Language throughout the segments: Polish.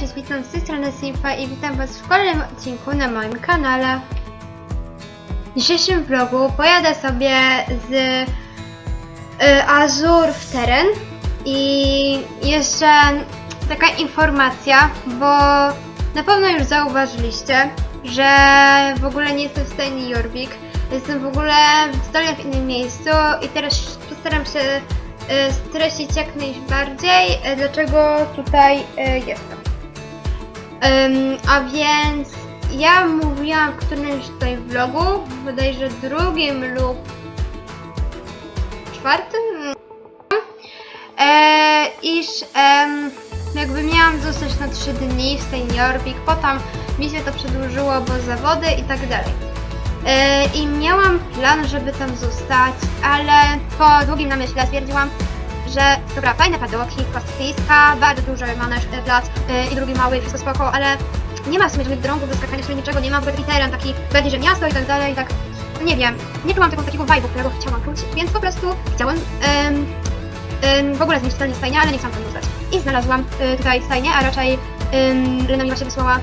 cześć, witam z tej strony Simfa i witam was w kolejnym odcinku na moim kanale. W dzisiejszym vlogu pojadę sobie z y, Azur w teren i jeszcze taka informacja, bo na pewno już zauważyliście, że w ogóle nie jestem w stajni Jorvik. Jestem w ogóle totalnie w innym miejscu i teraz postaram się y, streścić jak najbardziej, y, dlaczego tutaj y, jestem. Ym, a więc ja mówiłam w którymś tutaj vlogu, bodajże drugim lub czwartym, e, iż jakby miałam zostać na 3 dni w Stain Jorvik, potem mi się to przedłużyło, bo zawody i tak dalej. E, I miałam plan, żeby tam zostać, ale po długim namyśle stwierdziłam, że dobra, fajne padoki, kostwiska, bardzo duży manesz, e, plac e, i drugi mały, wszystko spoko, ale nie ma w sumie żadnych drągów do skakania, sobie niczego nie ma, w ogóle taki taki bardziej, że miasto i tak dalej, tak, nie wiem, nie czułam tego takiego vibe'u, którego chciałam czuć, więc po prostu chciałam em, em, w ogóle znieść totalnie stajnię, ale nie chciałam tam zostać. I znalazłam e, tutaj stajnię, a raczej um, Lena mi właśnie wysłała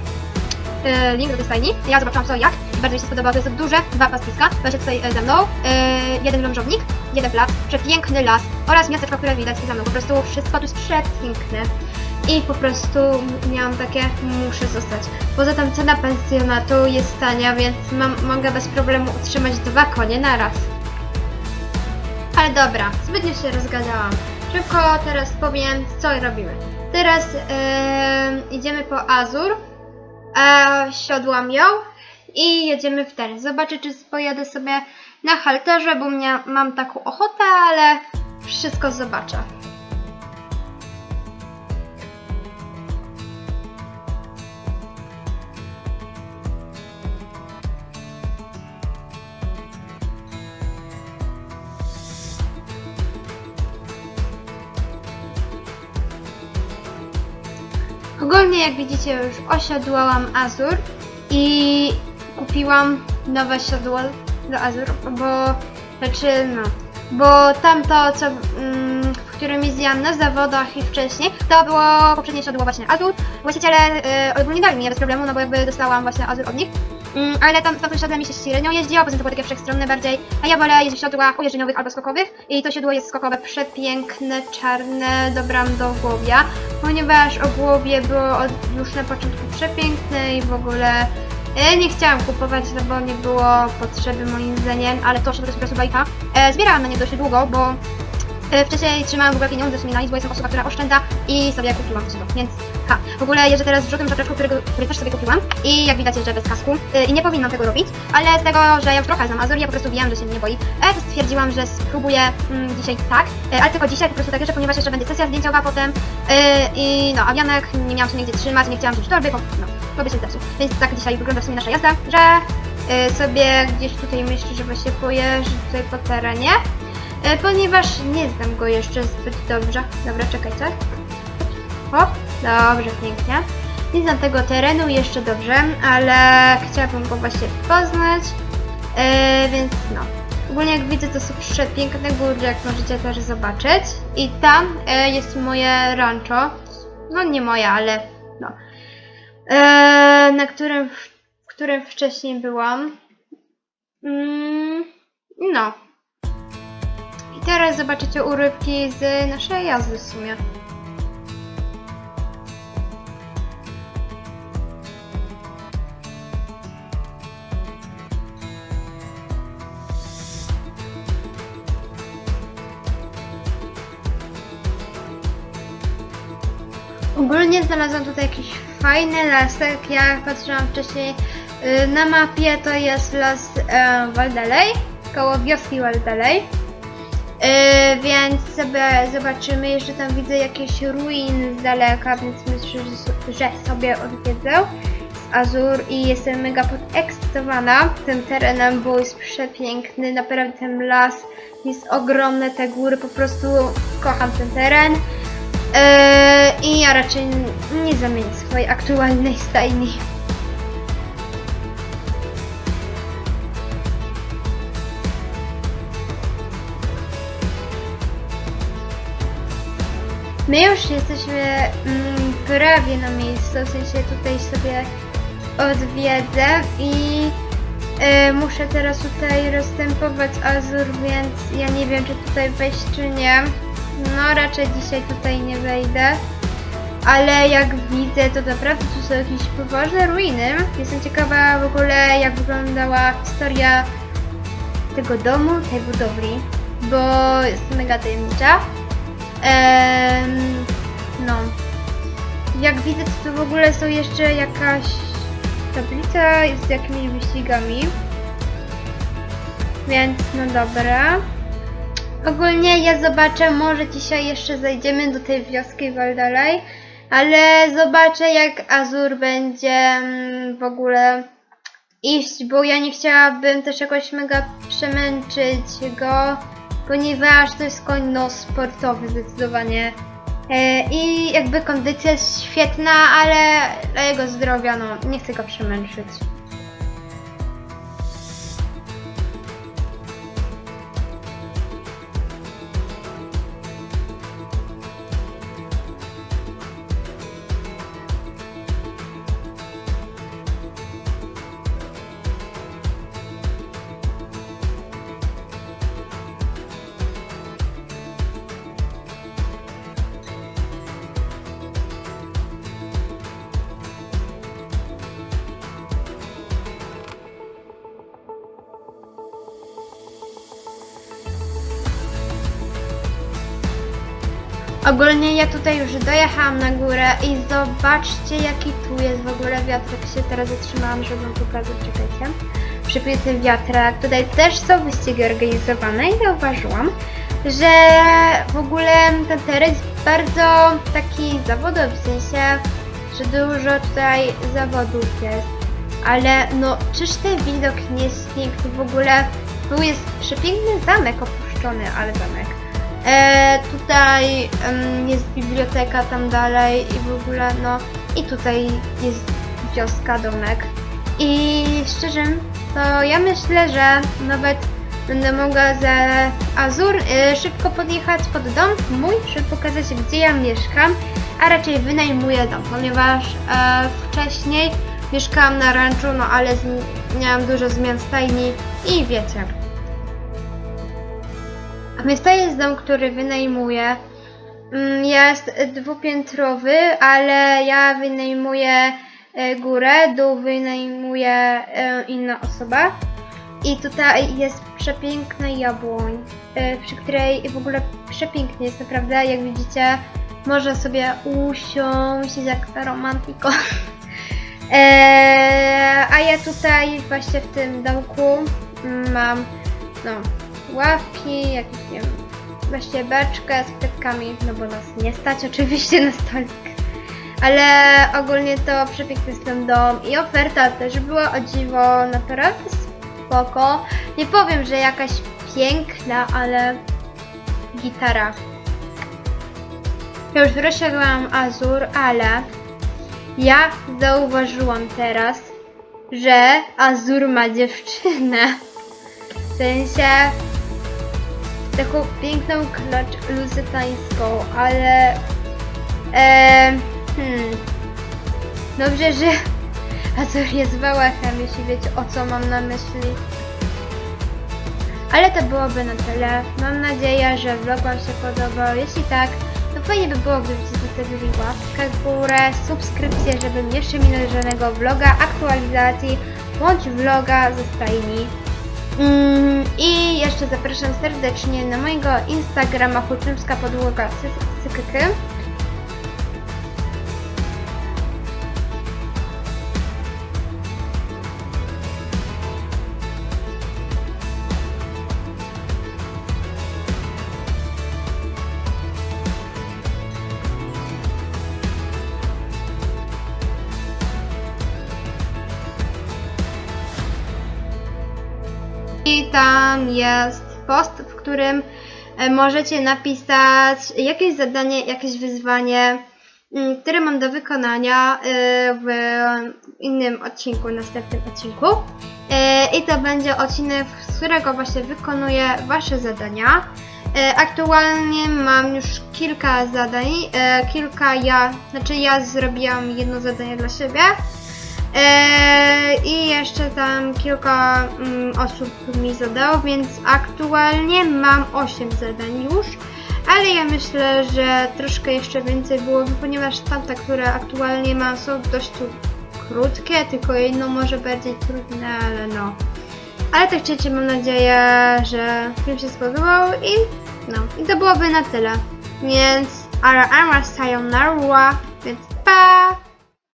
e, link do tej stajni. Ja zobaczyłam co jak. Bardzo mi się spodobało. To jest duże, dwa pastwiska. Właśnie tutaj ze mną. Jeden lążownik, jeden plac, przepiękny las oraz miasteczko, które widać za mną. Po prostu wszystko tu jest przepiękne. I po prostu miałam takie, muszę zostać. Poza tym cena pensjonatu jest tania, więc mam, mogę bez problemu utrzymać dwa konie na raz. Ale dobra, zbytnio się rozgadałam. Szybko teraz powiem, co robimy. Teraz em, idziemy po Azur. E, siodłam ją i jedziemy w ten. Zobaczę, czy pojadę sobie na halterze, bo mnie, mam taką ochotę, ale wszystko zobaczę. Ogólnie jak widzicie już osiadłałam Azur i kupiłam nowe siodło do Azur, bo znaczy no, bo tamto co mm, w którym jeździłam na zawodach i wcześniej, to było poprzednie siodło właśnie Azur. Właściciele y, ogólnie dali mi bez problemu, no bo jakby dostałam właśnie Azur od nich. Mm, ale tam, tamtym siodłem mi się średnio jeździło, poza tym to było takie wszechstronne bardziej, a ja wolę jeździć w siodłach ujeżdżeniowych albo skokowych i to siodło jest skokowe, przepiękne, czarne, dobrałam do głowia, ponieważ ogłowie było od, już na początku przepiękne i w ogóle e, nie chciałam kupować, no bo nie było potrzeby moim zdaniem, ale to siodło jest po prostu bajka. E, zbierałam na nie dość długo, bo e, wcześniej trzymałam w ogóle pieniądze sobie na nic, bo jestem osoba, która oszczędza i sobie kupiłam to siodło, więc ha. W ogóle jeżdżę teraz w żółtym żaczeczku, którego, który też sobie kupiłam i jak widać jeżdżę bez kasku e, i nie powinnam tego robić, ale z tego, że ja już trochę znam Azur, ja po prostu wiem, że się nie boi, e, to stwierdziłam, że spróbuję mm, dzisiaj tak, e, ale tylko dzisiaj po prostu tak, że ponieważ jeszcze będzie sesja zdjęciowa potem e, i no, a wianek nie miałam się nigdzie trzymać, nie chciałam wziąć torby, bo no, się zepsuł. Więc tak dzisiaj wygląda w sumie nasza jazda, że e, sobie gdzieś tutaj myślę, że właśnie pojeżdżę tutaj po terenie, e, ponieważ nie znam go jeszcze zbyt dobrze. Dobra, czekajcie. Hop, dobrze, pięknie. Nie znam tego terenu jeszcze dobrze, ale chciałabym go właśnie poznać, e, więc no. Ogólnie jak widzę to są przepiękne góry, jak możecie też zobaczyć. I tam e, jest moje rancho, no nie moje, ale na którym, w którym wcześniej byłam. Mm, no. I teraz zobaczycie urywki z naszej jazdy w sumie. Ogólnie znalazłam tutaj jakiś fajny lasek. Ja patrzyłam wcześniej y, na mapie, to jest las Waldelej, koło wioski Waldelej. Y, więc sobie zobaczymy, jeszcze tam widzę jakieś ruiny z daleka, więc myślę, że, że sobie odwiedzę z Azur i jestem mega podekscytowana tym terenem, bo jest przepiękny, naprawdę ten las jest ogromny, te góry, po prostu kocham ten teren. Eee, I ja raczej nie zamienię swojej aktualnej stajni. My już jesteśmy mm, prawie na miejscu, w sensie tutaj sobie odwiedzę i e, muszę teraz tutaj rozstępować Azur, więc ja nie wiem czy tutaj wejść czy nie. No raczej dzisiaj tutaj nie wejdę. Ale jak widzę, to naprawdę tu są jakieś poważne ruiny. Jestem ciekawa w ogóle jak wyglądała historia tego domu, tej budowli, bo jest mega tajemnicza. Em, no. Jak widzę, to tu w ogóle są jeszcze jakaś tablica z jakimiś wyścigami. Więc no dobra. Ogólnie ja zobaczę, może dzisiaj jeszcze zajdziemy do tej wioski Waldalej, ale zobaczę jak Azur będzie mm, w ogóle iść, bo ja nie chciałabym też jakoś mega przemęczyć go, ponieważ to jest koń no sportowy zdecydowanie. E, I jakby kondycja jest świetna, ale dla jego zdrowia no nie chcę go przemęczyć. Ogólnie ja tutaj już dojechałam na górę i zobaczcie jaki tu jest w ogóle wiatrak. Się teraz zatrzymałam, żeby wam pokazać, czekajcie. Przypięty wiatrak. Tutaj też są wyścigi organizowane i zauważyłam, że w ogóle ten teren jest bardzo taki zawodowy, w sensie, że dużo tutaj zawodów jest. Ale no, czyż ten widok nie jest piękny w ogóle? Tu jest przepiękny zamek opuszczony, ale zamek. E, tutaj jest biblioteka tam dalej i w ogóle no i tutaj jest wioska, domek. I szczerze, to ja myślę, że nawet będę mogła za Azur e, szybko podjechać pod dom mój, żeby pokazać gdzie ja mieszkam, a raczej wynajmuję dom, ponieważ e, wcześniej mieszkałam na ranczu, no ale z, miałam dużo zmian stajni i wiecie. Więc to jest dom, który wynajmuję. Mm, Jest dwupiętrowy, ale ja wynajmuję e, górę, dół wynajmuje e, inna osoba. I tutaj jest przepiękna jabłoń, e, przy której w ogóle przepięknie jest naprawdę, jak widzicie, można sobie usiąść jak romantyko. A ja tutaj właśnie w tym domku mm, mam no, ławki, jakieś nie wiem, właśnie beczkę z kwiatkami, no bo nas nie stać oczywiście na stolik. Ale ogólnie to przepiękny jest ten dom i oferta też była o dziwo naprawdę spoko. Nie powiem, że jakaś piękna, ale gitara. Ja już rozsiadłam Azur, ale ja zauważyłam teraz, że Azur ma dziewczynę. W sensie taką piękną klacz luzytańską, ale e, hmm, dobrze, że Azur jest wałachem, jeśli wiecie o co mam na myśli. Ale to byłoby na tyle. Mam nadzieję, że vlog Wam się podobał. Jeśli tak, to fajnie by było, gdybyście zostawili łapkę w górę, subskrypcję, żeby nie minąć żadnego vloga, aktualizacji, bądź vloga ze stajni. Mm, I jeszcze zapraszam serdecznie na mojego Instagrama Huczymska Podłoga Cykky. I tam jest post, w którym e, możecie napisać jakieś zadanie, jakieś wyzwanie, mm, które mam do wykonania e, w innym odcinku, następnym odcinku. E, I to będzie odcinek, z którego właśnie wykonuję Wasze zadania. Aktualnie mam już kilka zadań, kilka ja, znaczy ja zrobiłam jedno zadanie dla siebie. E, I jeszcze tam kilka mm, osób mi zadało, więc aktualnie mam 8 zadań już. Ale ja myślę, że troszkę jeszcze więcej byłoby, ponieważ tamte, które aktualnie mam są dość krótkie, tylko jedno może bardziej trudne, ale no. Ale tak czy mam nadzieję, że film się spodobał i no, i to byłoby na tyle. Więc ara ara sayonara, więc pa!